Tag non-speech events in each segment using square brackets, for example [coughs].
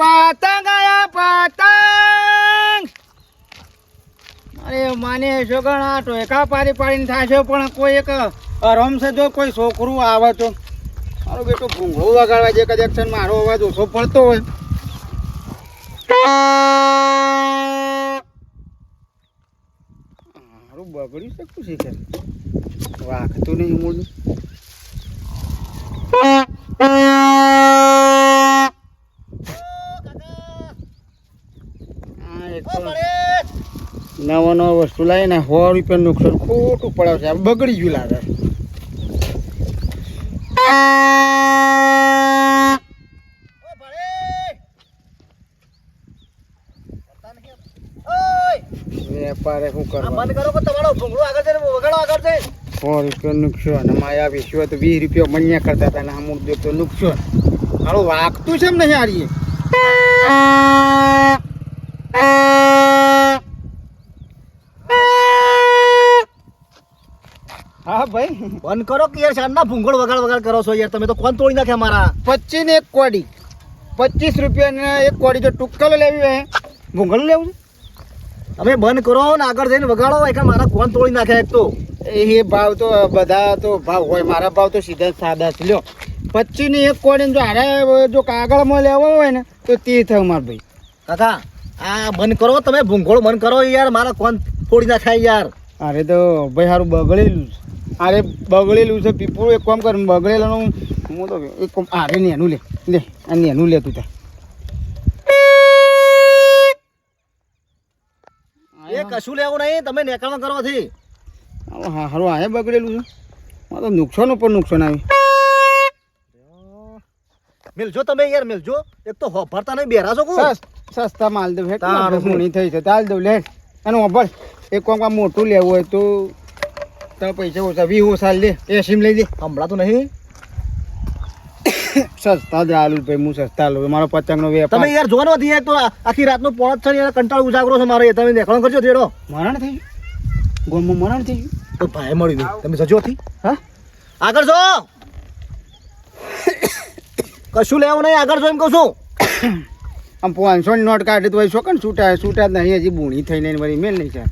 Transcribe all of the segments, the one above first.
પતંગ, આયા પતંગ! અરે, માને છોકરા આ ટોયકા પાડી પાડીને થાય પણ કોઈ એક રમશે જો કોઈ છોકરું આવે તો. મારો બેટો, ભૂંગળું વગાડવા જે કદાચ છે મારો અવાજ ઓછો પડતો હોય. મારું બગડી શકું છે. કે વાગતું નહીં મૂળ આ એક તો નવો નવો વસ્તુ લાવીને સો રૂપિયા નુકસાન ખોટું પડે છે આ બગડી ગયું લાગે. વેપારે શું કરવા બંધ કરો તમારો ભૂંગળો આગળ જઈને વગાડો આગળ જઈને. સો રૂપિયા નુકસાન. અને માયા વિશ્વ તો વીસ રૂપિયા મણ્યા કરતા હતા ને અમુક દે તો નુકસાન. મારું વાગતું છે એમ નહીં હારીએ. હા ભાઈ. બંધ કરો કે યાર શાનના ભૂંગળ વગાડ વગાડ કરો છો યાર. તમે તો કોણ તોડી નાખ્યા મારા. પચીસ ને એક કોડી. પચીસ રૂપિયા ને એક કોડી જો ટુક્કલો લેવી હોય ભૂંગળ લેવું તમે બંધ કરો ને આગળ જઈને વગાડો એક મારા કોણ તોડી નાખ્યા એક તો. એ ભાવ તો બધા તો ભાવ હોય મારા ભાવ તો સીધા સાદા છે. લ્યો. પચીસની એક કોડી જો હારે જો કાગળમાં લેવો હોય ને તો તે થયું મારા ભાઈ. કાકા આ બંધ કરો તમે ભૂંગળ બંધ કરો યાર મારા કોણ ના થાય યાર. અરે તો ભાઈ સારું બગડેલું છે. અરે બગડેલું છે પીપળું એક કામ કર બગડેલાનું હું તો એક કામ અરે નેનું લે લે આ નેનું લે તું ત્યાં એ કશું લેવું નહીં તમે નેકળમાં કરવાથી હા હારું આ બગડેલું છે. મારે તો નુકસાન ઉપર નુકસાન આવ્યું મિલજો તમે યાર મિલજો. એક તો હોભરતા નહીં બેરા છો? સસ્તા માલ દઉં તારું શું? થઈ છે તાલ દઉં લે અને હોભર એક કોમ કામ મોટું લેવું હોય તો તો પૈસા ઓછા વી ઓછા લે એ સિમ લઈ દે હમણાં તો નહીં સસ્તા જ આલુ ભાઈ હું સસ્તા લઉં મારો પતંગનો વેપાર. તમે યાર જોવાનો યાર તો આખી રાતનો પોણત છે યાર કંટાળ ઉજાગરો છે મારો એ તમે દેખાડો કરજો તેડો. મરણ થઈ ગયું. ગોમમાં મરણ થઈ ગયું. તો ભાઈ મળી નહીં તમે જજો થી હા? આગળ જો. કશું લેવું નહીં આગળ જોઈને કશું કહું છું. [coughs] આમ પાંચસો ની નોટ કાઢી તો શું કણ છૂટા છૂટા જ નહીં હજી બૂણી થઈને એની વળી મેલ નહીં છે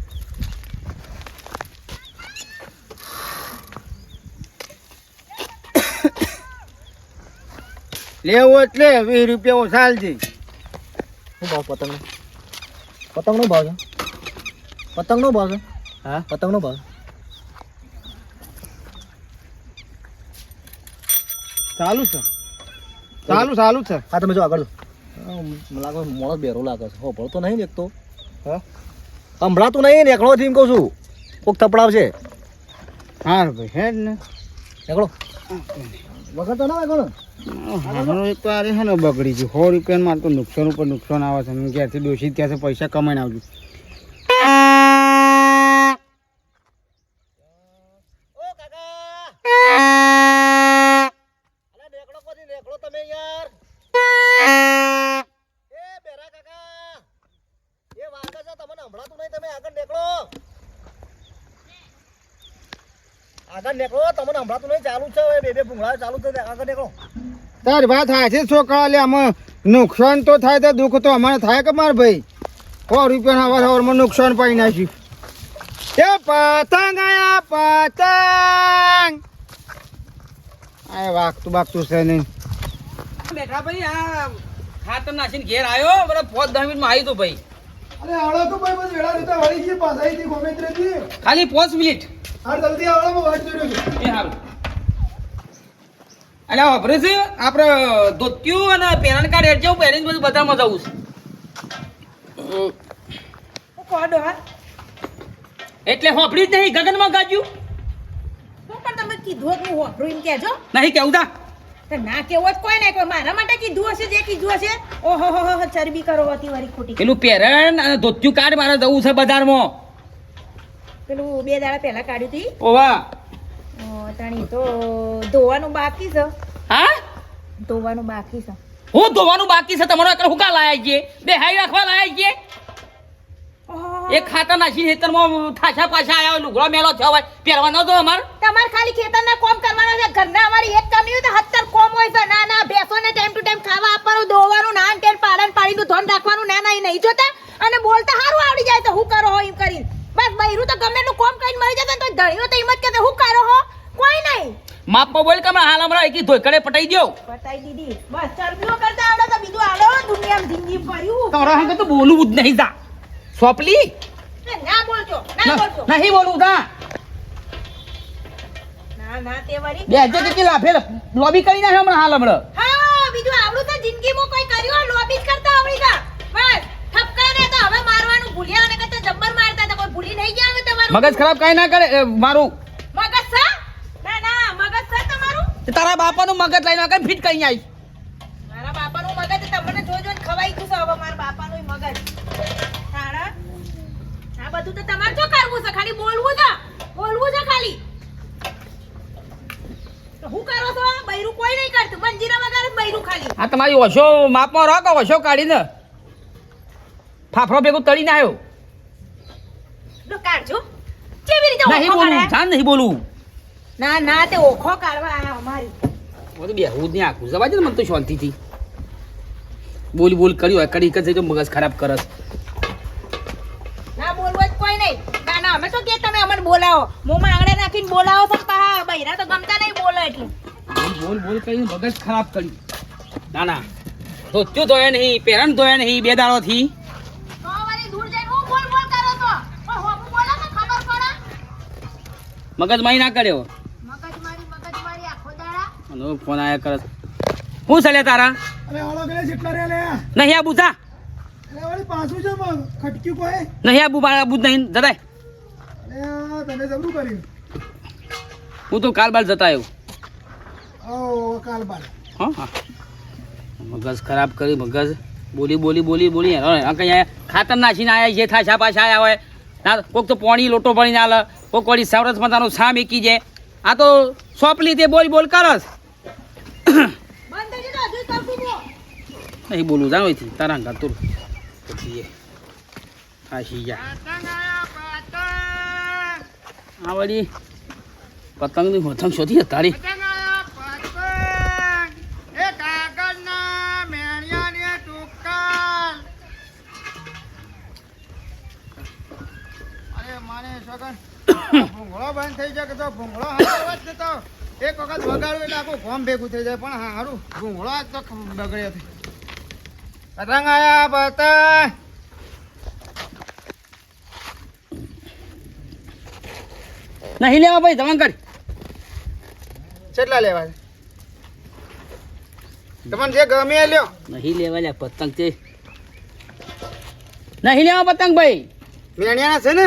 [coughs] લેવો એટલે વીસ રૂપિયા ચાલજે શું ભાવ પતંગ? પતંગનો ભાવ છે? પતંગનો ભાવ છે? હા? પતંગનો ભાવ ચાલુ છે. ચાલુ ચાલુ છે. હા તમે જો આગળ મને લાગે મોડો બેરો લાગે છે. હો ભળતો નહીં ને એક તો હા? સંભળાતું નહીં નેકળો થી એમ કહું છું. કોક થપડાવશે. હા ભાઈ હે ને. એકડો વગર તો ના વાગો ને હારો એક તો છે ને બગડી ગયું. સો રૂપિયા મારે તો નુકસાન ઉપર નુકસાન આવે છે. ક્યાંથી દોષી ત્યાંથી પૈસા કમાઈને આવજો. નહીં ચાલુ છે બે બે ભૂંગળા ચાલુ છે આગળ નેકળો. તારી વાત થાય છે છોકરા લે આમાં નુકસાન તો થાય તો દુઃખ તો અમારે થાય કે માર ભાઈ? સો રૂપિયા હવાર હવારમાં નુકસાન પાડી નાખ્યું. એ પતંગ આયા પતંગ! આ વાગતું બાગતું છે નહીં. બેઠા ભાઈ આ ખાતર નાખીને ઘેર આવ્યો બરાબર પોત દસ મિનિટમાં આવી તો ભાઈ. અરે આવડો તો ભાઈ બસ વેળા રીતે વળી ગઈ પાસાઈ થી ગોમેત્રેથી ખાલી પાંચ મિનિટ. હા જલ્દી આવડો હું વાત જોડ્યો છું. એ સારું એટલે વાપરે છે? આપણે ધોત્યું અને પેરણ કાર્ડ હેડ જવું પહેરીને બધું બધામાં જવું છે. એટલે હોપડી જ નહીં ગગનમાં ગાજ્યું? પણ તમે કીધું જ હું વાપરું એમ કહેજો. નહીં કેવું તા? ના કેવો કોઈ નહીં કોઈ મારા માટે કીધું હશે જે કીધું હશે. ઓહો હો, ચરબી કરો હતી વારી ખોટી. પેલું પેરણ અને ધોત્યું કાર્ડ મારે જવું છે બજારમાં. પેલું બે દાડા પહેલા કાઢ્યું હતી ઓવા. અ, તો ધોવાનું બાકી છે. હા? ધોવાનું બાકી છે. હું ધોવાનું બાકી છે? તમારો એકલો હુકા લાયા છે? બે હાઈ રાખવા લાયા છે? એ ખાતા ખાતર ખેતરમાં ઠાછા પાછા આવ્યા લુગડો મેલો થયો હોય. પહેરવાનો તો અમાર. તમારે ખાલી ખેતર ના કોમ કરવાનો છે. ઘરના અમારી એક કામ નહીં તો હત્તર કોમ હોય છે. ના ના ભેંસોને ટાઈમ ટુ ટાઈમ ખાવા આપવાનું ધોવાનું નાન ટેન પાલન પાડીનું ધોન રાખવાનું ના ના એ નહીં જોતા. અને બોલતા સારું આવડી જાય તો હું કરો હો એમ કરીને. બસ બૈરું તો ગમે એટલું કોમ કરીને મરી જતા તો ધણીઓ તો એમ જ કહેતા હું કરો હો? કોઈ નહીં. માપમાં બોલ કે હાલ હમણાં એકી ધોઈકડે પટાઈ દો પટાઈ દીધી. બસ ચરબીઓ કરતા આવડે તો બીજું આવડે દુનિયામાં જિંદગી ભર્યું. તારા હંગે તો બોલવું જ નહીં જા. સોપલી? ના બોલજો ના બોલજો. નહીં બોલું જા. ના ના તે બે લોબી કરી નાખે હમણાં હાલ હમણાં. હા બીજું આવડું તો જિંદગીમાં કોઈ કર્યું લોબી જ કરતા આવડી ગયા બસ ઠપકા ને તો હવે મારવાનું ભૂલ્યા અને જબ્બર મારતા કોઈ ભૂલી નહીં ગયા હવે તમારું. મગજ ખરાબ કઈ ના કરે મારું મગજ છે ના ના મગજ છે તમારું તે તારા બાપાનું મગજ લઈને કઈ ફિટ કઈ આવી મારા બાપાનું મગજ તમને જો જો ખવાઈ ગયું છે હવે મારા બાપાનું મગજ. તારા આ બધું તો તમારે શું કરવું છે ખાલી બોલવું છે બોલવું છે ખાલી. તો હું કરો છો? બૈરું કોઈ નહીં કરતું. મંજીરા વગર જ બૈરું ખાલી. આ તમારી ઓછો માપમાં રહો કે ઓછો કાઢીને ફાફડો ભેગું તળીને આવ્યો? લો કાઢજો. કેવી રીતે નહીં? જાન નહીં બોલવું ના ના તે ઓખો કાઢવા આયા અમારી. બધું બેહવું જ નહીં આખું. જવા દે ને મને તો શાંતિથી. બોલ બોલ કર્યું હોય કરી કરી તો મગજ ખરાબ કરસ. ના બોલવું જ કોઈ નહીં. ના ના અમે તો કે તમે અમને બોલાવો. મોંમાં આંગળે નાખીને બોલાવો તો પા બૈરા તો ગમતા નહીં બોલો એટલે. બોલ બોલ કરીને મગજ ખરાબ કર્યું ના ના. ધોત્યું ધોયા નહીં પેરણ ધોયા નહીં બે દાડોથી. તો હું પણ તો મગજ મારી ના કર્યો મગજ મારી મગજ મારી આખો દાડા અને ફોન આયા કરસ હું ચાલે તારા? અરે ઓલો ગણે જેટલા રે લે. નહીં આ જા. અરે વળી પાછું છે મગ ખટક્યું કોઈ? નહીં આ બુબા આબુ જ નહીં. જતાય. અરે તને જબરું કર્યું. હું તો કાલ બાલ જતા આવ્યો ઓ કાલ બાલ હા હા. મગજ ખરાબ કરી મગજ. બોલી બોલી બોલી બોલી. કઈ ખાતર નાખીને આયા છે થાય પાછા આયા હોય. ના કોક તો પાણી લોટો પડી ના લે કોક વળી સરસ મજાનું સા મેકી જાય આ તો સોપલી તે બોલ બોલ કરસ બંધ થઈ જતો હજુ કરતું બો નહીં, બોલું જાવથી તારા ઘર તું પછી એ થાશી જા આ વળી પતંગની મથંગ શોધી તારી ભૂંગળો બંધ થઈ જાય તો ભૂંગળો હાથ થતો એક વખત વગાડ્યું એટલે આખું ફોર્મ ભેગું થઈ જાય પણ હા હારું. ભૂંગળો આજ તો બગડ્યો છે. પતંગ આયા પતંગ! નહીં લેવા ભાઈ જવાન કરી. કેટલા લેવા છે? તમને જે ગમે લ્યો. નહીં લેવા લ્યા પતંગ તે નહીં લેવા પતંગ ભાઈ. મેણિયાના છે ને?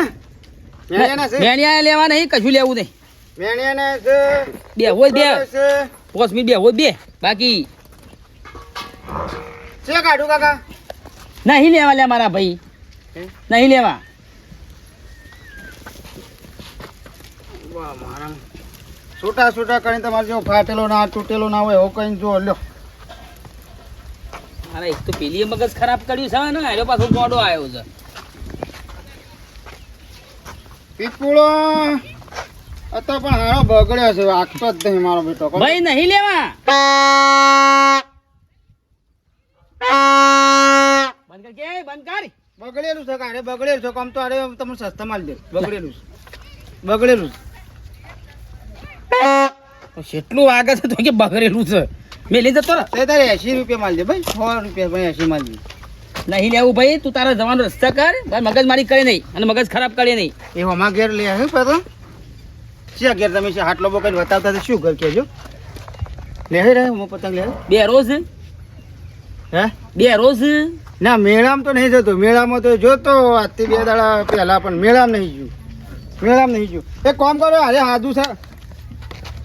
મેણિયાના છે? મેણિયા લેવા નહીં કશું લેવું નહીં. મેણિયાના છે બે હોય બે. પોસ મિનિટ બે હોય બે. બાકી. છે કાઢું કાકા? નહીં લેવા લે મારા ભાઈ. નહીં લેવા. છૂટા છૂટા કરીને તમારે જો ફાટેલો ના તૂટેલો ના હોય એવો કઈ જો લ્યો. અરે એક તો પેલી મગજ ખરાબ કર્યું છે ને એનો પાછો મોડો આવ્યો છે. પીપળો. અત્યારે પણ હારો બગડ્યો છે આખતો જ નહીં મારો બેટો ભાઈ નહીં લેવા? બંધ કર કે બંધ કર. બગડેલું છે કારે બગડેલું છે કમ તો અરે તમને સસ્તા માલ દે. બગડેલું છે. બગડેલું છે. કેટલું વાગે છે તો કે બગડેલું છે. મેં લઈ જતો તે તારે એસી રૂપિયા માલ દે ભાઈ સો રૂપિયા ભાઈ એસી માલ દે. નહીં લેવું ભાઈ તું તારા જવાનો રસ્તા કર. ભાઈ મગજ મારી કરે નહીં અને મગજ ખરાબ કરે નહીં. એ હમા ઘેર લઈ આવ્યું પતો શિયા ઘેર તમે આટલો બો બકરી બતાવતા શું ઘર કેજો લે રહે હું પતંગ લે બે રોજ? હે? બે રોજ? ના મેળામાં તો નહીં જતો. મેળામાં તો જોતો આજથી બે દાડા પહેલા પણ મેળામાં નહીં જોયું મેળામાં નહીં જોયું એક કામ કરો અરે હાદું છે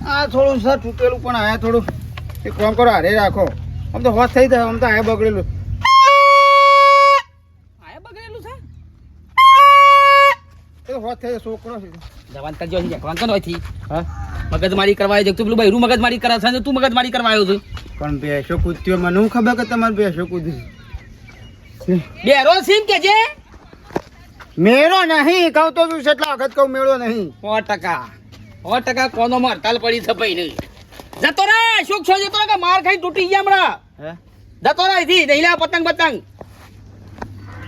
આ થોડું સર તૂટેલું પણ આયા થોડું. એક કામ કરો અરે રાખો. આમ તો હોશ થઈ જાય આમ તો આ બગડેલું. એ થઈ છોકરો છે. જવાન કરજો અહીં જવાન કર હોયથી હા? મગજ કરવા આવ્યો તું પેલું બૈરું મગજ મારી છે તું મગજ કરવા આવ્યો છે? પણ બેસો કૂદ્યો મને હું ખબર કે તમારે બેસો કૂદી બે સીમ કે છે મેળો નહીં કહું તો તું કેટલા વખત કહું મેળો નહીં. સો ટકા. સો ટકા કોનો હડતાલ પડી છે ભાઈ નહીં. જતો રે શું છો જતો કે માર ખાઈ તૂટી ગયા હમણાં. જતો રે નહીં પતંગ પતંગ.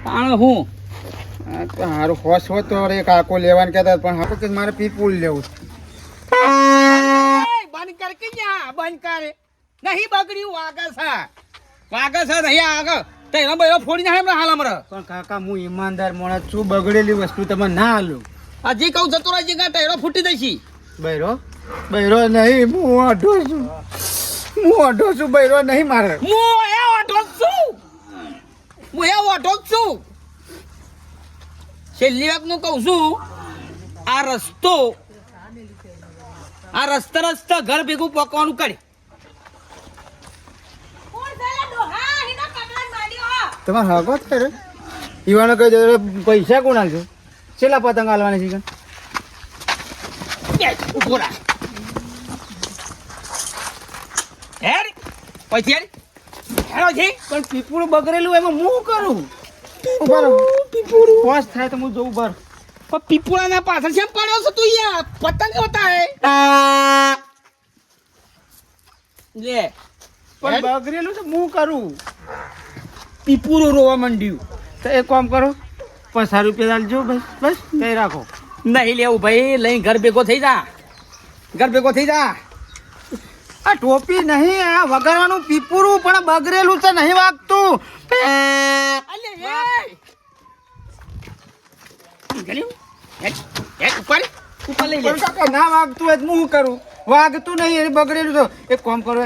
તાણ હું? આ તો હારું હોશ હોત તો રે કાકો લેવાનું કહેતા હતા, પણ હા કે મારે પીપુલ લેવું બંધ કર કે જા બંધ કર. નહીં બગડ્યું વાગસ વાગસ નહીં આગળ તેનો બૈરો ફોડી નાખે હાલ હમણાં પણ કાકા હું ઈમાનદાર માણસ છું બગડેલી વસ્તુ તમે ના આલું હજી કહું જતો રહે જગ્યા ટેરો ફૂટી દઈશી બૈરો? બૈરો નહીં હું અઢો છું. હું અઢો છું બૈરો નહીં મારે. હું એ છું. હું એ ઓઢો છું. છેલ્લી વાતનું કહું છું આ રસ્તો આ રસ્તા રસ્તા ઘર ભેગું પકવાનું કરે છે. તમારે હકો થાય ઈવાનો કહી દો પૈસા કોણ આલજો છેલ્લા પતંગ આલવાની છે? બેસ, હેડ, પછી હેડ. હેડો જી. પણ પીપળું બગડેલું એમાં હું કરું ઊભા રહો. પીપળું. થાય તો હું જઉં બહાર પણ પીપળાના પાછળ કેમ પડ્યો છે તું યાર? પતંગ હોતા હે. લે. પણ બગડેલું તો હું કરું? પીપુરું રોવા માંડ્યું. તો એક કામ કરો પચાસ રૂપિયા આલજો બસ બસ કઈ રાખો. નહીં લેવું ભાઈ લઈ ઘર ભેગો થઈ જા. ઘર ભેગો થઈ જા. આ ટોપી નહીં આ વગાડવાનું પીપુરું પણ બગરેલું છે નહીં વાગતું. ના વાગતું હોય હું કરું? વાગતું નહીં એ બગડેલું તો. એક કામ કરો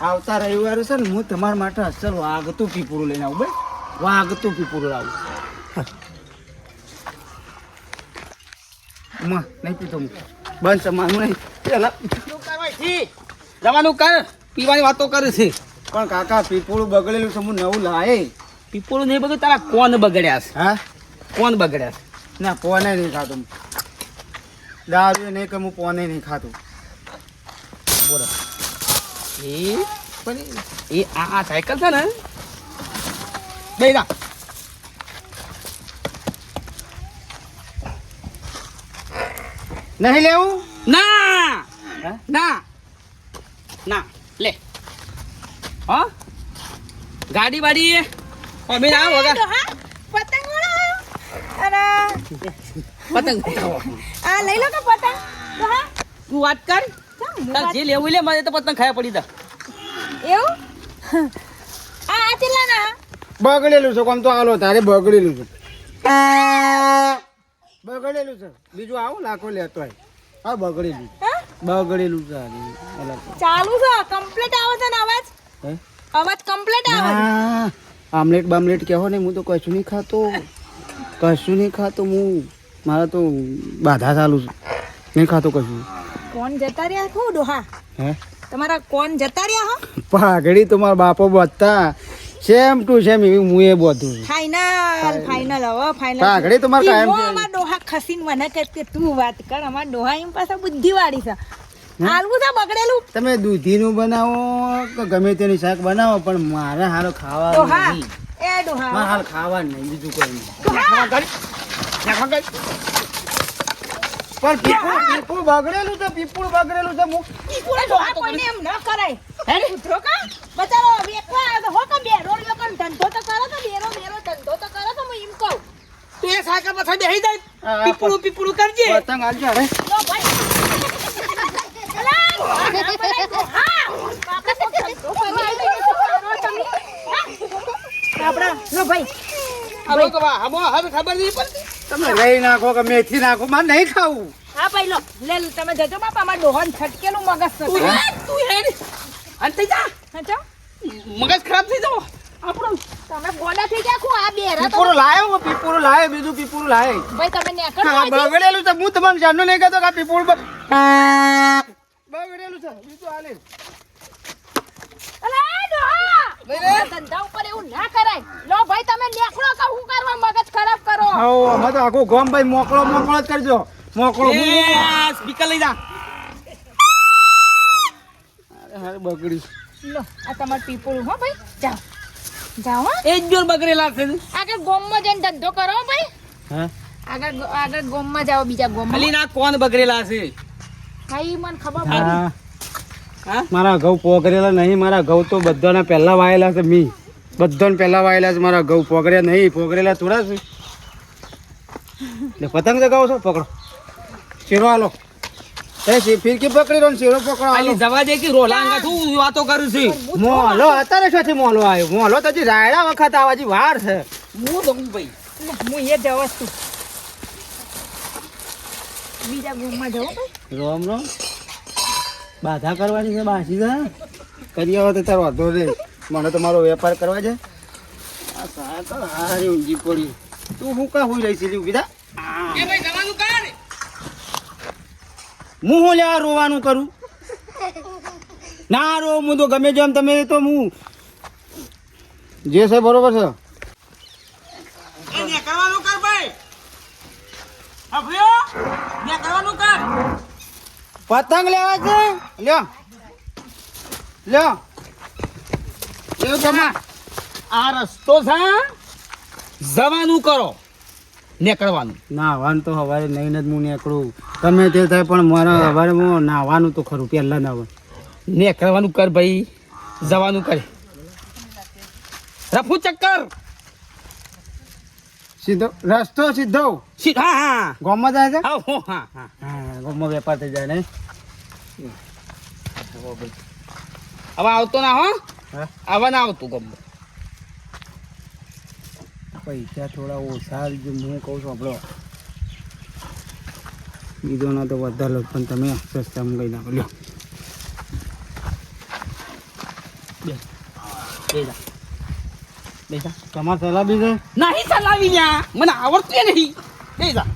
આવતા રવિવારે છે ને હું તમારા માટે અસલ વાગતું પીપુરું લઈને આવું ભાઈ વાગતું પીપુરું લાવું. માં નહીં પીતો હું. બંધ સમાનું નહીં. પેલા? જવાનું કર. પીવાની વાતો કરે છે. પણ કાકા પીપુરું બગડેલું છે હું નવું લાય. પીપળું નહીં બગડ્યું તારા કોણ બગડ્યા છે? હા? કોણ બગડ્યા છે? ના કોને નહીં ખાતું. દારૂ નહીં કે હું કોને નહીં ખાતું. બોલો. એ પણ એ આ આ સાયકલ છે ને? બે જા. નહીં લેવું? ના! ના! ના લે. હા? ગાડી વાડી અમે ના વગા પતંગ. અને પતંગ ઉડાવો. આ લઈ લો કે પતંગ? તું વાત કર. ચાલ, તાર જે લેવું લે મારે તો પતંગ ખાયા પડી દા. એવું? આ આ ચેટલાના? બગડેલું છે કોમ તો આલો તારે બગડેલું છે. બગડેલું છે. બીજું આવું લાખો લેતો હોય. હા બગડેલું છે. બગડેલું છે ચાલુ છે? કમ્પ્લીટ આવે છે ને અવાજ? હે? અવાજ કમ્પ્લીટ આવે આમલેટ બામલેટ કહેવો ને હું તો કશું નહીં ખાતો. કશું નહીં ખાતો હું. મારા તો બાધા ચાલુ છે. નહીં ખાતો કશું. કોણ જતા રહ્યા? છો ડોહા. હે? તમારા કોણ જતા રહ્યા હો? પાઘડી તો મારા બાપો બધતા સેમ ટુ સેમ એવી હું એ બધું. ફાઇનલ ફાઇનલ હવે ફાઇનલ પાઘડી તો મારે કાયમ છે. અમાર ડોહા ખસીન મને કે કે તું વાત કર અમાર ડોહા એમ પાસે બુદ્ધિવાળી છે. હાલવું છે બગડેલું? તમે દૂધીનું બનાવો કે ગમે તેની શાક બનાવો પણ મારે હારો ખાવા ડોહા એ ડોહા. મારે હાલ ખાવા નહીં બીજું કોઈ નહીં. પણ પીપુળ પીપુળ બગડેલું છે પીપુળ બગડેલું છે હું એ ડોહા કોઈને એમ ન કરાય. ઉધરો કા બચારો તો હો કે બેરો રહ્યો પણ ધંધો તો કરો તો બેરો બેરો ધંધો તો કરો તો હું એમ કહું. તું એ સાયકલ પાછળ બેસી જાય પીપળું પીપળું કરજે. પતંગ હાલજો અરે લો ભાઈ. અલા, ડોહા, ના બોલાય ડોહા. આપણે કોક ધંધો કરવા આવી ગયા છો, કરો તમે. લઈ નાખો કે મેથી નાખો માં નહીં ખાવું. હા ભાઈ લો. લે તમે જજો બાપા અમાર ડોહાન છટકેલું મગજ તું તું હેડ. અને થઈ જા. મગજ ખરાબ થઈ જાવ આપણો તમે ગોડા થઈ ગયા ખુ આ બેરા તો પીપુરું લાયો પીપુરું લાયો બીજું પીપુરો લાયો. ભાઈ તમે નેકળ હા બગડેલું છે હું તમને જાણનું નહીં કહેતો કે આ પીપુરું બગડેલું છે બીજું ડોહા ધંધા ઉપર એવું ના કરાય. લો ભાઈ તમે નેકળો કે હું કરવા મગજ ખરાબ કરો? હા અમે તો આખું ગોમ ભાઈ મોકળો મોકળો જ કરજો. મોકળો. એ સ્પીકર લઈ જા. અરે બગડી લો આ તમાર પીપળું હો ભાઈ. જાઓ. જાઓ હો. એ જ જોર બગડેલા છે આગળ ગોમમાં જઈને ધંધો કરો હો ભાઈ. હા? આગળ આગળ ગોમમાં જાઓ બીજા ગોમમાં. ખાલી ના કોણ બગડેલા છે ભાઈ મને ખબર પડી. હા? હા મારા ઘઉં પોગરેલા નહીં મારા ઘઉં તો બધાના પહેલા વાયેલા છે મી. બધાને પહેલા વાયેલા છે મારા ઘઉં પોગર્યા નહીં પોગરેલા થોડા છે. એટલે પતંગ ચગાવો છો પકડો. શેરો હાલો. એ ફિરકી પકડી ને શેરો પકડો હાલો જવા દે કે રોલા તું વાતો કરું છું. મોલો અત્યારે છથી મોલો આવ્યો? મોલો તો હજી રાયડા વખત આવાજી વાર છે. હું દઉં ભાઈ. હું એ જવા છું. બીજા ગુમમાં જાઉં ભાઈ. રોમ રોમ. બાધા કરવાની છે બાસી છે કરી આવો તો તારો વાંધો રે મને તો મારો વેપાર કરવા છે આ સાહેબ તો હારી ઊંઘી પડી. તું હું કા હોઈ રહી છે બીજા? એ ભાઈ જવાનું કર હું હું લેવા રોવાનું કરું. ના રો હું તો ગમે જેમ તમે તો હું જે છે બરોબર છે. કરવાનું કર ભાઈ. કરવાનું કર. પતંગ લેવા છે? લ્યો. લ્યો. લ્યો તમે આ રસ્તો છે જવાનું કરો. નીકળવાનું. નાહવાનું તો સવારે નહીં જ હું નીકળું. તમે તે થાય પણ મારા સવારે હું નાહવાનું તો ખરું પહેલા નાહવાનું નીકળવાનું કર ભાઈ જવાનું કર. રફુ ચક્કર સીધો રસ્તો સીધો. હા હા. ગોમમાં જાય છે? હા હા હા ગોમમાં વેપાર થઈ જાય ને. હવે આવતો ના હો. હા. ના આવતું ગમ પૈસા થોડા ઓછા જો હું કહું છું આપણો. બીજોના તો વધારે લો પણ તમે સસ્તામાં લઈ નાખો લ્યો. બેજા બેજા તમારે સલાહ બી નહીં ચલાવી લ્યા. મને આવડતું નહીં. બેજા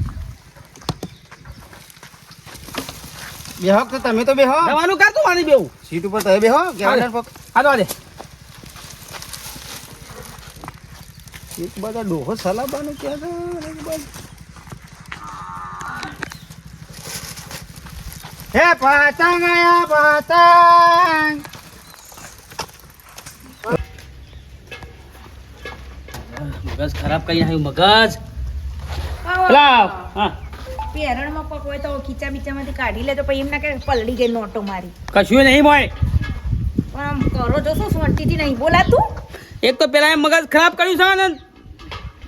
બેહો તો તમે તો બેહો. જવાનું કર તું મારી બેવું સીટ ઉપર તમે બેહો પગ? હા તો દે એક બધા ડોહો સલાબાનું ક્યાં છે એક બાજુ. હે પતંગ આયા પતંગ મગજ ખરાબ કરી આવ્યું મગજ. પેલા હા. પેરણમાં પગ હોય તો ખીચા બીચામાંથી કાઢી લે તો પછી એમ ના કે પલળી ગઈ નોટો મારી. કશું નહીં હોય પણ આમ કરો જો શું શાંતિથી નહીં બોલાતું? એક તો પેલા મગજ ખરાબ કર્યું છે ને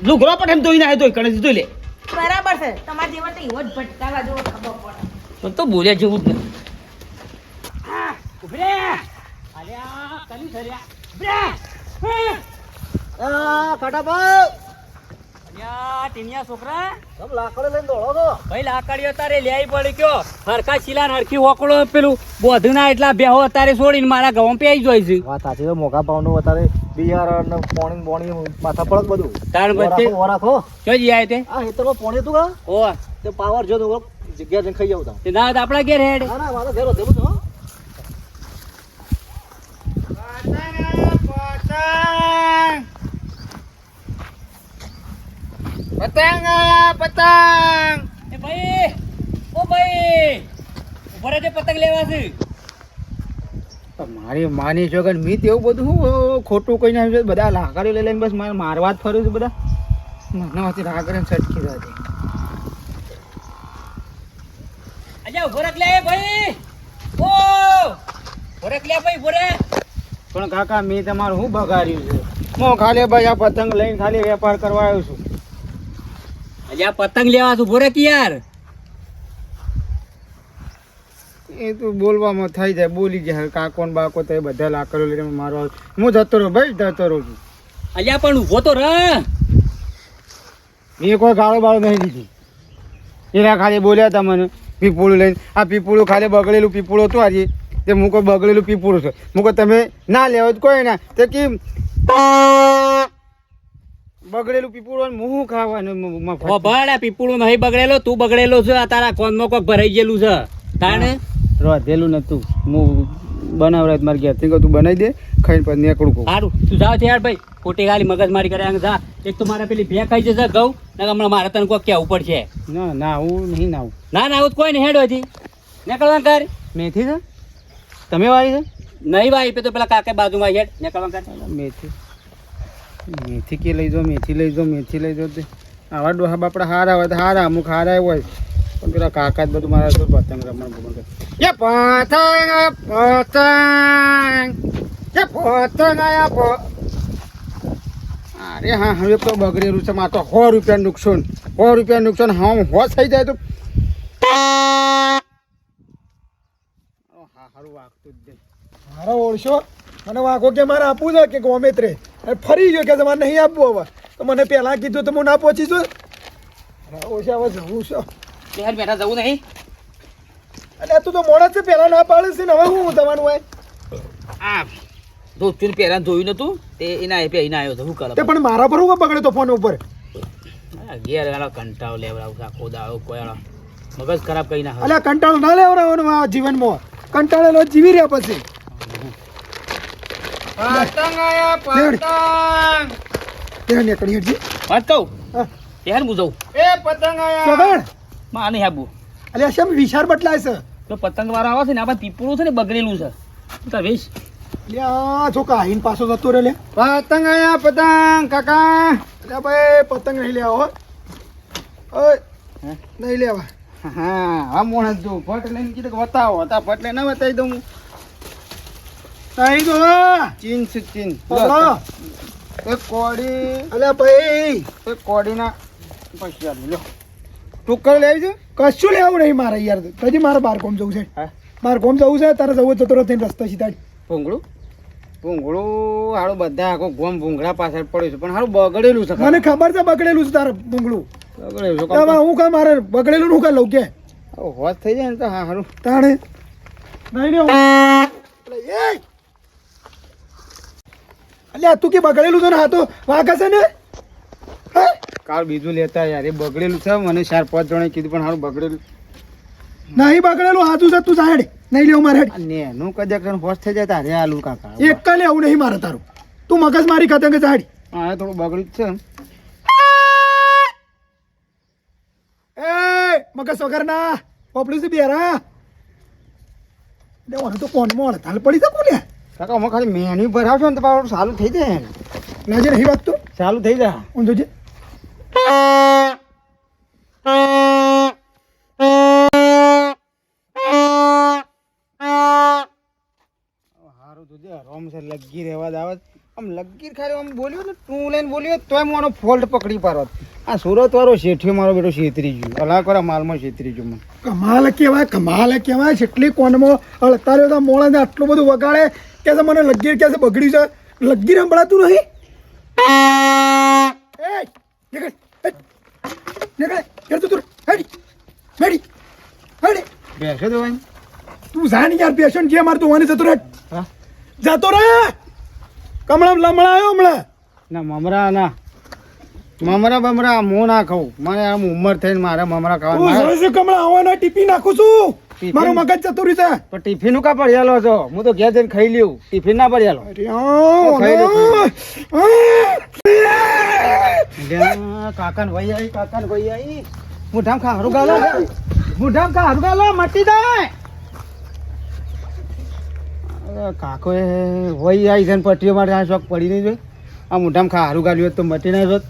લુગરો પણ એમ ધોઈ નાખે ધોઈ કણે ધોઈ લે. બરાબર છે. તમારા જેવા તો એવો જ ભટકાવા જેવો ખબર પડે. તો તો બોલ્યા જેવું જ નથી આ, ઊભી રે. અલ્યા, કની સર્યા? ઊભી આ ફટાફટ. અલ્યા, ટીનિયા છોકરા. તમે લાકડો લઈને દોડો છો. ભાઈ લાકડીઓ તારે લેવી પડી ગયો. હરખા શીલા હરખી ઓકળો પેલું બોધના એટલા બેહો અત્યારે છોડીને મારા ઘઉં પેઈ જોઈ છે. વાત સાચી તો મોઘા ભાવનું અત્યારે બિયારણ ને પોણી બોણી માથા પડક બધું. તાણ તે. આ હેતરમાં પોણી હતું કા? ઓ તે પાવર જો તો જગ્યા જઈને ખાઈ આવતા ના હોય ઘેર હેડ. ના ના મારો ઘેર હતું બધું હો પતંગ પતંગ. એ ભાઈ ઓ ભાઈ ઊભા રહેજે પતંગ લેવા છે. મારી માની છો કે મી તેવું બધું હું ખોટું કઈ છે બધા લાકડીઓ લઈ લઈને બસ મારે મારવા જ ફરું છું બધા. મને વાંચી લાકડીને સટકી જાય અજા ઊભો રાખ લે ભાઈ. ઓ ઊભો રાખ લે ભાઈ ઉભરે પણ કાકા મેં તમારું શું બગાડ્યું છે? હું ખાલી ભાઈ આ પતંગ લઈને ખાલી વેપાર કરવા આવ્યો છું. અજા પતંગ લેવા તું ભોરે કે યાર. એ તો બોલવામાં થઈ જાય બોલી જાય. કાકોન બાકો તો એ બધા લાકડો લઈને મારવા હું જતો રહું ભાઈ જતો રહું છું. અલ્યા પણ ઊભો તો રે મેં કોઈ ગાળો બાળો નહીં દીધી એના ખાલી બોલ્યા હતા મને પીપળું લઈને. આ પીપળું ખાલી બગડેલું પીપળું હતું આજે. તે મૂકો બગડેલું પીપળું છે. મૂકો તમે ના લેવો તો કોઈ ના. તે કેમ? બગડેલું પીપળું હું ખાવાનું મ- મફત? ઓ ભાડા પીપળું નહીં બગડેલો તું બગડેલો છે આ તારા કોનમાં કોક ભરાઈ ગયેલું છે. તાણે? રોધેલું નતું હું બનાવરાય મારી ઘેરથી કહું તું બનાવી દે ખાઈને પછી નીકળું કહું. સારું. તું જાવ યાર ભાઈ. ખોટી ગાલી મગજ મારી કરે જા. એક તો મારે પેલી ભે ખાઈ જશે ઘઉં ને હમણાં મારે તને કોક કહેવું પડશે. ના ના હું નહીં નાવું. ના ના તો કોઈ નહીં હેડો હજી. નીકળવા કર મેથી છે? તમે વાળી છે? નહીં ભાઈ પે તો પેલા કાકે બાજુમાં હેડ. નીકળવા કર મેથી. મેથી કે લઈ જાઓ, મેથી લઈ જાઓ, મેથી લઈ જાઓ આવા ડોહા બાપડા હારા હોય તો હારા, અમુક હારા હોય. પણ પેલા કાકા જ બધું મારા પતંગ રમણ ભમણ કરે. પતંગ પતંગ પતંગ અરે હા, હવે તો બગડેલું છે, મારે તો સો રૂપિયા નુકસાન, સો રૂપિયા નુકસાન હા હોશ થઈ જાય તો. હા, હારું વાગતું જ નહીં. મારો ઓળશો. મને વાંકો કે મારે આપવું છે કે ગમે તે ફરી ગયો કે તમારે નહીં આપવું હવે. તો મને પહેલાં કીધું તો હું ના પહોંચી છું ઓછા હવે જવું છે. પહેલાં બેઠા જવું નહીં. એટલે તું તો મોડા છે પહેલાં ના પાડે છે ને હવે હું તમારું હોય? આ ધોચુર પહેલાં જોયું નતું તે એના એ પહેરીને આવ્યો હતો હું કરે? પણ મારા પર હું બગડે તો ફોન ઉપર? ઘેર વાળા કંટાળો લેવડાવું આખો દાડો કોઈ મગજ ખરાબ કરી ના અલ્યા કંટાળો ના લેવડાવવાનો આ જીવનમાં. કંટાળેલો જીવી રહ્યા પછી. પતંગ આયા પતંગ ત્યાં નીકળી હેડજી વાત કહું હા. હું જઉં એ પતંગ આયા સોગણમાં નહીં આબુ અલ્યા શેમ વિચાર બદલાય છે તો પતંગ વાળા આવે છે ને આપણે પીપળું છે ને બગડેલું છે તાર વેશ અલ્યા જો કાહીન પાછો જતો રે લે પતંગ આયા પતંગ કાકા અલ્યા ભાઈ પતંગ નહીં લેવા હો ઓય હે? નહીં લેવા હા આ મોણસ જો ફટ લઈને કીધું કે બતાવો હતા ફટ લઈને ના બતાવી દઉં નહીં તો ચીન છે ચીન. એક કોડી અલ્યા ભાઈ. એક કોડીના પૈસા લો ટુકર લેવી છે? કશું લેવું નહીં મારે યાર. કદી મારે બાર કોમ જવું છે. હા. બાર કોમ જવું છે તારે જવું જતો થઈને રસ્તા સીધા ભૂંગળું? ભૂંગળું હારું બધા આખો ગોમ ભૂંગળા પાછળ પડ્યું છે પણ હારું બગડેલું છે મને ખબર છે બગડેલું છે તારે ભૂંગળું. બગડેલું છે હું કાંઈ મારે બગડેલું હું કાંઈ લઉં કે? હોત થઈ જાય ને તો હા હારું. તાણે. નહીં ને એ! અલ્યા તું કે બગડેલું છે ને હા તો વાઘા છે ને? કાલ બીજું લેતા યાર એ બગડેલું છે મને ચાર પાંચ જણે કીધું પણ હારું બગડેલું. નહીં બગડેલું હાથું છે તું સાહેડ નહીં લેવું મારે ને નેનું કદાચ હોશ થઈ જાય તારે આલુ કાકા. એક કાલે લેવું નહીં મારે તારું. તું મગજ મારી ખાતે કે સાહેડ હા થોડું બગડ્યું છે. એ મગજ વગર ના પોપડી છે બેરા. દેવાનું તો કોણ મોડ તાલ પડી શકું લે કાકા અમે ખાલી મેન્યુ ભરાવશો ને તો પાછું ચાલુ થઈ જાય ને. નાજે નહીં વાગતું સારું થઈ જાય. ઊંધો જોજે હારું જોજે રોમ છે લગી રહેવા દાવ આમ લગીર ખાલી આમ બોલ્યો ને તું લઈને બોલ્યો તોય મોનો ફોલ્ટ પકડી પાડત આ સુરત વાળો શેઠિયો મારો બેટો છેતરી ગયો. અલા કરા માલમાં છેતરી ગયો મને. કમાલ કહેવાય કમાલ કહેવાય છેટલી કોનમાં અડતાલ્યો તો મોડા આટલું બધું વગાડે કે છે મને લગીર કે છે બગડ્યું છે? લગીર સંભળાતું નહીં એ નીકળ નીકળ હેડ તું તું હેડી હેડી હેડી. બેસો તો તું જા ને યાર પેશન્ટ જે મારતું હોવાની જતો રહે. જતો રે કમળા લમણા આવ્યો હમણાં? ના મમરા ના. મમરા બમરા હું ના ખાઉં. મને આમ ઉંમર થઈને મારે મમરા ખાવા કમળા આવવાના ટીપી નાખું છું? મારું મગજ જતું છે. પણ ટિફિનનું કા પડ્યાલો છો? હું તો ઘેર જઈને ખાઈ લ્યું. ટિફિન ના પડ્યાલો ને ભાઈ આવી કાકા ને ભાઈ આવી. મુઠામ ખા હરું ગાલો મુઠામ ખા હરું ગાલો મટી જાય. કાકો એ વહી આવી છે ને પટ્ટીઓ માટે આ શોખ પડી નહીં જોઈ. આ મોઢામાં ખા હારું હોત તો મટી નહીં જોત.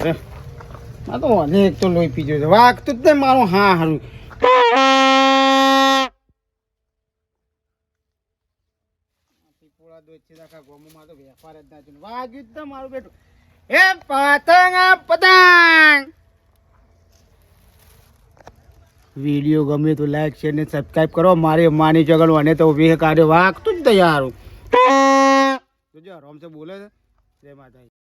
અરે આ તો અનેક તો લોહી પીજો છે. વાગતું જ નહીં મારું હા હારું. વેપાર જ ના. વાગ્યું જ મારું બેટું. એ પતંગ પતંગ. વીડિયો ગમે તો લાઈક શેર ને સબસ્ક્રાઈબ કરો. મારે માની ચગલ અને તો વેહ કાઢે વાગતું જ તૈયાર [laughs] જોજો આરામ બોલે છે. જય માતા